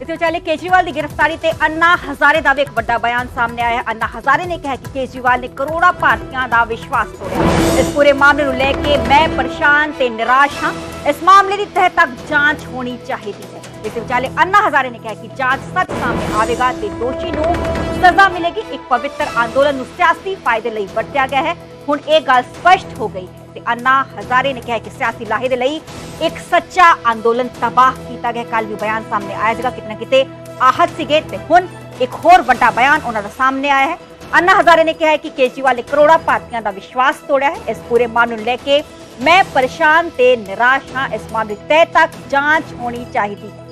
ਇਸ ਵਿਚਾਲੇ ਕੇਜਰੀਵਾਲ ਦੀ ਗ੍ਰਿਫਤਾਰੀ ਤੇ ਅੰਨਾ ਹਜ਼ਾਰੇ ਦਾ ਵੀ ਇੱਕ ਵੱਡਾ ਬਿਆਨ ਸਾਹਮਣੇ ਆਇਆ ਹੈ। ਅੰਨਾ ਹਜ਼ਾਰੇ ਨੇ ਕਿਹਾ ਕਿ ਕੇਜਰੀਵਾਲ ਨੇ ਕਰੋੜਾਂ ਭਾਰਤੀਆਂ ਦਾ ਵਿਸ਼ਵਾਸ ਤੋੜਿਆ। ਇਸ ਪੂਰੇ ਮਾਮਲੇ ਨੂੰ ਲੈ ਕੇ ਮੈਂ ਪਰੇਸ਼ਾਨ ਤੇ ਨਿਰਾਸ਼ ਹਾਂ। ਇਸ ਮਾਮਲੇ ਦੀ ਤਹਿ ਤੱਕ ਜਾਂਚ ਹੋਣੀ ਚਾਹੀਦੀ ਹੈ। ਇਸ ਵਿਚਾਲੇ ਅੰਨਾ ਹਜ਼ਾਰੇ ਨੇ ਕਿਹਾ ਕਿ ਜਾਂਚ ਸੱਚ ਸਾਹਮਣੇ ਆਵੇਗਾ ਤੇ ਦੋਸ਼ੀ ਨੂੰ ਸਜ਼ਾ ਮਿਲੇਗੀ। ਇੱਕ ਪਵਿੱਤਰ ਅੰਦੋਲਨ ਨੂੰ ਸਿਆਸੀ ਫਾਇਦੇ ਲਈ ਵਰਤਿਆ ਗਿਆ ਹੈ। ਹੁਣ ਇਹ ਗੱਲ ਸਪਸ਼ਟ ਹੋ ਗਈ ਹੈ। ਤੇ ਅੰਨਾ ਹਜ਼ਾਰੇ ਨੇ ਕਿਹਾ ਕਿ ਸਿਆਸੀ ਲਾਹੇ ਦੇ ਲਈ ਇੱਕ ਸੱਚਾ ਅੰਦੋਲਨ ਤਬਾਹ ਕੀਤਾ ਗਿਆ। ਕੱਲ ਵੀ ਬਿਆਨ ਸਾਹਮਣੇ ਆਇਆ ਸੀਗਾ ਕਿਤਨਾ ਕਿਤੇ ਆਹਤ ਸੀਗੇ ਤੇ ਹੁਣ ਇੱਕ ਹੋਰ ਵੱਡਾ ਬਿਆਨ ਉਹਨਾਂ ਦਾ ਸਾਹਮਣੇ ਆਇਆ ਹੈ। ਅੰਨਾ ਹਜ਼ਾਰੇ ਨੇ ਕਿਹਾ ਕਿ ਕੇਜਰੀਵਾਲ ਨੇ ਕਰੋੜਾਂ ਭਾਰਤੀਆਂ ਦਾ ਵਿਸ਼ਵਾਸ ਤੋੜਿਆ ਹੈ। ਇਸ ਪੂਰੇ ਮਾਮਲੇ ਨੂੰ ਲੈ ਕੇ ਮੈਂ ਪਰੇਸ਼ਾਨ ਤੇ ਨਿਰਾਸ਼ ਹਾਂ। ਇਸ ਮਾਮਲੇ ਦੀ ਤਹਿ ਤੱਕ ਜਾਂਚ ਹੋਣੀ ਚਾਹੀਦੀ ਹੈ।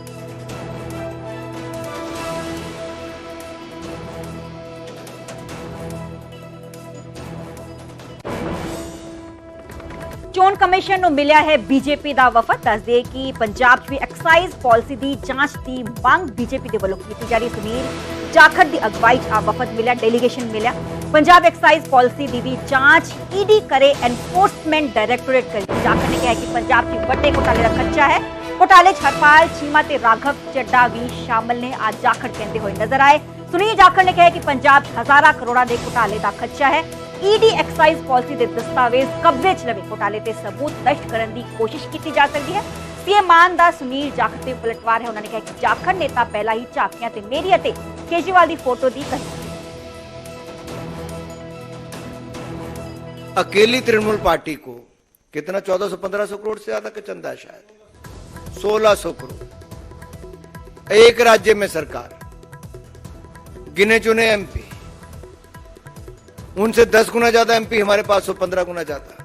ਚੋਣ ਕਮਿਸ਼ਨ ਨੂੰ ਮਿਲਿਆ ਹੈ ਬੀਜੇਪੀ ਦਾ ਵਫਦ। ਦੱਸਦੇ ਕਿ ਪੰਜਾਬ 'ਚ ਵੀ ਐਕਸਾਈਜ਼ ਪਾਲਿਸੀ ਦੀ ਜਾਂਚ ਦੀ ਮੰਗ ਬੀਜੇਪੀ ਦੇ ਵੱਲੋਂ ਕੀਤੀ ਜਾ ਰਹੀ। ਸੁਨੀਲ ਜਾਖੜ ਦੀ ਅਗਵਾਈ 'ਚ ਆ ਵਫਦ ਮਿਲਿਆ ਡੈਲੀਗੇਸ਼ਨ ਮਿਲਿਆ। ਪੰਜਾਬ ਐਕਸਾਈਜ਼ ਪਾਲਿਸੀ ਦੀ ਵੀ ਜਾਂਚ ਈਡੀ ਕਰੇ ਐਨਫੋਰਸਮੈਂਟ ਡਾਇਰੈਕਟੋਰੇਟ ਕਰੇ। ਜਾਖੜ ਨੇ ਕਿਹਾ ਕਿ ਪੰਜਾਬ 'ਚ ਵੱਡੇ ਘੁਟਾਲੇ ਦਾ ਖਰਚਾ ਹੈ। ਘੁਟਾਲੇ 'ਚ ਹਰਪਾਲ ਚੀਮਾ ਤੇ ਰਾਘਵ ਚੱਡਾ ਵੀ ਸ਼ਾਮਲ ਨੇ। ਅੱਜ ਜਾਖੜ ਕਹਿੰਦੇ ਹੋਏ ਨਜ਼ਰ ਆਏ। ਸੁਨੀਲ ਜਾਖੜ ਨੇ ਕਿਹਾ ਕਿ ਪੰਜਾਬ 'ਚ ਹਜ਼ਾਰਾਂ ਕਰੋੜਾਂ ਦੇ ਘੁਟਾਲੇ ਦਾ ਖਰਚਾ ਹੈ। ਈਡੀ ਐਕਸਾਈਜ਼ ਪਾਲਿਸੀ ਦੇ ਦਸਤਾਵੇਜ਼ ਕਬਜ਼ੇ 'ਚ ਲਵੇ ਘੁਟਾਲੇ ਤੇ ਸਬੂਤ ਨਸ਼ਟ ਕਰਨ ਦੀ ਕੋਸ਼ਿਸ਼ ਕੀਤੀ ਜਾ ਸਕਦੀ ਹੈ ਸੀਐਮ ਮਾਨ ਦਾ ਸੁਨੀਲ ਜਾਖੜ ਤੇ ਪਲਟਵਾਰ ਹੈ ਉਹਨਾਂ ਨੇ ਕਿਹਾ ਕਿ ਜਾਖੜ ਨੇਤਾ ਪਹਿਲਾਂ ਹੀ ਝਾਕੀਆਂ ਤੇ ਮੇਰੀ ਅਤੇ ਕੇਜਰੀਵਾਲ ਦੀ ਫੋਟੋ ਦੀ ਕਹੀ अकेली तृणमूल पार्टी को कितना 1400-1500 करोड़ से ज्यादा का चंदा है शायद 1600 करोड़ एक राज्य में सरकार गिने चुने एमपी उनसे 10 गुना ज़्यादा एमपी हमारे पास हो 15 गुना ज़्यादा।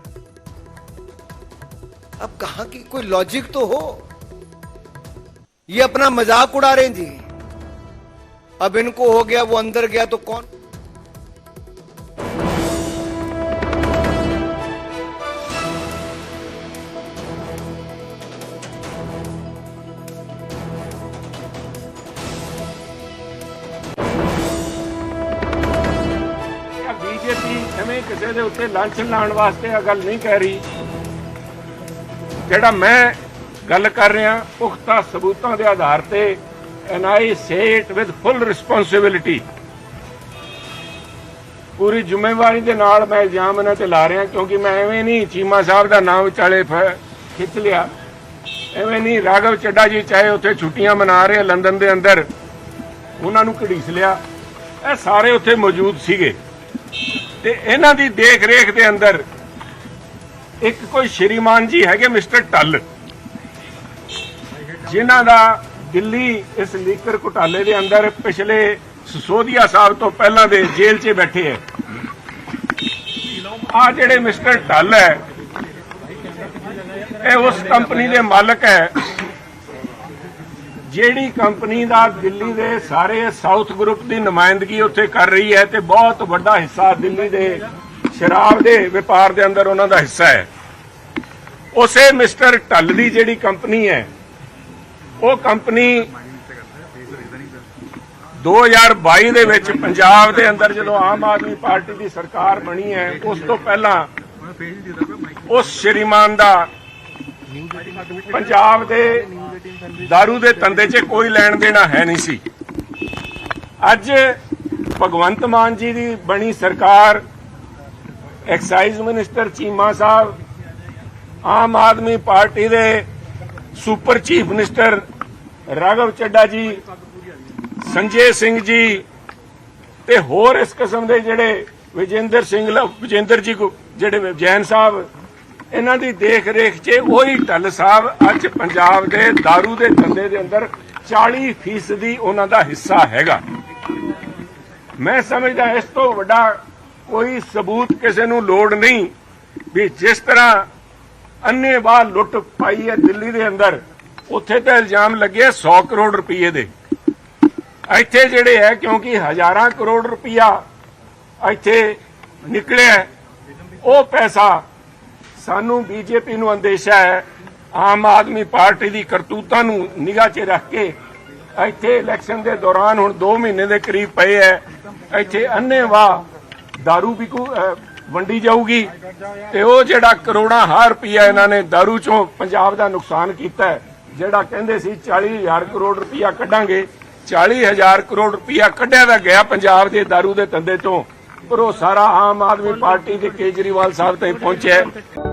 अब कहा की कोई लॉजिक तो हो? ये अपना मज़ाक उड़ा रहे हैं जी। अब इनको हो गया, वो अंदर गया तो कौन? ਐਵੇਂ ਕਿਸੇ ਦੇ ਉੱਤੇ ਲਾਂਛਨ ਲਾਉਣ ਵਾਸਤੇ ਇਹ ਗੱਲ ਨਹੀਂ ਕਹਿ ਰਹੀ। ਜਿਹੜਾ ਮੈਂ ਗੱਲ ਕਰ ਰਿਹਾ, ਪੁਖਤਾ ਸਬੂਤਾਂ ਦੇ ਆਧਾਰ ਤੇ and I say it with full responsibility ਪੂਰੀ ਜ਼ਿੰਮੇਵਾਰੀ ਦੇ ਨਾਲ ਮੈਂ ਇਲਜ਼ਾਮ ਇਹਨਾਂ ਤੇ ਲਾ ਰਿਹਾ, ਕਿਉਂਕਿ ਮੈਂ ਐਵੇਂ ਨਹੀਂ ਚੀਮਾ ਸਾਹਿਬ ਦਾ ਨਾਮ ਵਿਚਾਲੇ ਖਿੱਚ ਲਿਆ। ਐਵੇਂ ਨਹੀਂ ਰਾਘਵ ਚੱਡਾ ਜੀ ਚਾਹੇ ਉੱਥੇ ਛੁੱਟੀਆਂ ਮਨਾ ਰਹੇ, ਲੰਡਨ ਦੇ ਅੰਦਰ ਉਹਨਾਂ ਨੂੰ ਘੜੀਸ ਲਿਆ। ਇਹ ਸਾਰੇ ਉੱਥੇ ਮੌਜੂਦ ਸੀਗੇ। ਤੇ ਇਹਨਾਂ ਦੀ ਦੇਖ ਰੇਖ ਦੇ ਅੰਦਰ ਇੱਕ ਕੋਈ ਸ਼੍ਰੀਮਾਨ ਜੀ ਹੈਗੇ ਮਿਸਟਰ ਟੱਲ ਜਿਨ੍ਹਾਂ ਦਾ ਦਿੱਲੀ ਇਸ ਲੀਕਰ ਘੁਟਾਲੇ ਦੇ ਅੰਦਰ ਪਿਛਲੇ ਸਸੋਦੀਆ ਸਾਹਿਬ ਤੋਂ ਪਹਿਲਾਂ ਦੇ ਜੇਲ੍ਹ 'ਚ ਬੈਠੇ ਹੈ। ਆ ਜਿਹੜੇ ਮਿਸਟਰ ਟੱਲ ਹੈ, ਇਹ ਉਸ ਕੰਪਨੀ ਦੇ ਮਾਲਕ ਹੈ। ਜਿਹੜੀ ਕੰਪਨੀ ਦਾ ਦਿੱਲੀ ਦੇ ਸਾਰੇ ਸਾਊਥ ਗਰੁੱਪ ਦੀ ਨੁਮਾਇੰਦਗੀ ਉੱਥੇ ਕਰ ਰਹੀ ਹੈ ਤੇ ਬਹੁਤ ਵੱਡਾ ਹਿੱਸਾ ਦਿੱਲੀ ਦੇ ਸ਼ਰਾਬ ਦੇ ਵਪਾਰ ਦੇ ਅੰਦਰ ਉਹਨਾਂ ਦਾ ਹਿੱਸਾ ਹੈ। ਉਸੇ ਮਿਸਟਰ ਟੱਲ ਦੀ ਜਿਹੜੀ ਕੰਪਨੀ ਹੈ, ਉਹ ਕੰਪਨੀ 2022 ਦੇ ਵਿੱਚ ਪੰਜਾਬ ਦੇ ਅੰਦਰ ਜਦੋਂ ਆਮ ਆਦਮੀ ਪਾਰਟੀ ਦੀ ਸਰਕਾਰ ਬਣੀ ਹੈ, ਉਸ ਤੋਂ ਪਹਿਲਾਂ ਉਸ ਸ਼੍ਰੀਮਾਨ ਦਾ ਪੰਜਾਬ ਦੇ दारू ਦੇ ਧੰਦੇ 'ਚ ਕੋਈ ਲੈਣ ਦੇਣਾ ਹੈ ਨਹੀਂ ਸੀ ਅੱਜ ਭਗਵੰਤ ਮਾਨ ਜੀ ਦੀ ਬਣੀ ਸਰਕਾਰ excise minister Cheema Sahib Aam Aadmi party ਦੇ super chief minister Raghav Chadha ji Sanjay Singh ਜੀ ਤੇ ਹੋਰ ਇਸ ਕਿਸਮ ਦੇ ਜਿਹੜੇ ਵਿਜੇਂਦਰ ਸਿੰਘ ਲ- ਵਿਜੇਂਦਰ ਜੀ ਜਿਹੜੇ ਜੈਨ ਸਾਹਿਬ ਇਹਨਾਂ ਦੀ ਦੇਖ ਰੇਖ 'ਚ ਉਹੀ ਢੱਲ ਸਾਹਿਬ ਅੱਜ ਪੰਜਾਬ ਦੇ दारू ਦੇ ਧੰਦੇ ਦੇ ਅੰਦਰ 40% ਫੀਸਦੀ ਉਹਨਾਂ ਦਾ ਹਿੱਸਾ ਹੈਗਾ। ਮੈਂ ਸਮਝਦਾ ਇਸ ਤੋਂ ਵੱਡਾ ਕੋਈ ਸਬੂਤ ਕਿਸੇ ਨੂੰ ਲੋੜ ਨਹੀਂ ਵੀ ਜਿਸ ਤਰ੍ਹਾਂ ਅੰਨੇਵਾਹ ਲੁੱਟ ਪਾਈ ਹੈ ਦਿੱਲੀ ਦੇ ਅੰਦਰ, ਉੱਥੇ ਤਾਂ ਇਲਜ਼ਾਮ ਲੱਗੇ 100 ਕਰੋੜ ਰੁਪਏ ਦੇ। ਇੱਥੇ ਜਿਹੜੇ ਹੈ, ਕਿਉਂਕਿ ਹਜ਼ਾਰਾਂ ਕਰੋੜ ਰੁਪਇਆ ਇੱਥੇ ਨਿਕਲਿਆ, ਉਹ ਪੈਸਾ ਸਾਨੂੰ ਬੀਜੇਪੀ ਨੂੰ ਅੰਦੇਸ਼ਾ ਹੈ ਆਮ ਆਦਮੀ ਪਾਰਟੀ ਦੀ ਕਰਤੂਤਾਂ ਨੂੰ ਨਿਗਾਹ 'ਚ ਰੱਖ ਕੇ ਇੱਥੇ ਇਲੈਕਸ਼ਨ ਦੇ ਦੌਰਾਨ ਹੁਣ 2 ਮਹੀਨੇ ਦੇ ਕਰੀਬ ਪਏ ਹੈ ਇੱਥੇ ਅੰਨੇਵਾਹ दारू ਵੀ ਵੰਡੀ ਜਾਊਗੀ ਤੇ ਉਹ ਜਿਹੜਾ ਕਰੋੜਾਂ ਹਾਰ ਰੁਪਈਆ ਇਹਨਾਂ ਨੇ दारू ਚੋਂ ਪੰਜਾਬ ਦਾ ਨੁਕਸਾਨ ਕੀਤਾ ਹੈ ਜਿਹੜਾ ਕਹਿੰਦੇ ਸੀ 40000 ਕਰੋੜ ਰੁਪਇਆ ਕੱਢਾਂਗੇ 40000 ਕਰੋੜ ਰੁਪਇਆ ਕੱਢਿਆ ਤਾਂ ਗਿਆ ਪੰਜਾਬ ਦੇ ਦਾਰੂ ਦੇ ਧੰਦੇ ਤੋਂ ਪਰ ਉਹ ਸਾਰਾ ਆਮ ਆਦਮੀ ਪਾਰਟੀ ਦੇ ਕੇਜਰੀਵਾਲ ਸਾਹਿਬ ਤੇ ਪਹੁੰਚਿਆ ਹੈ।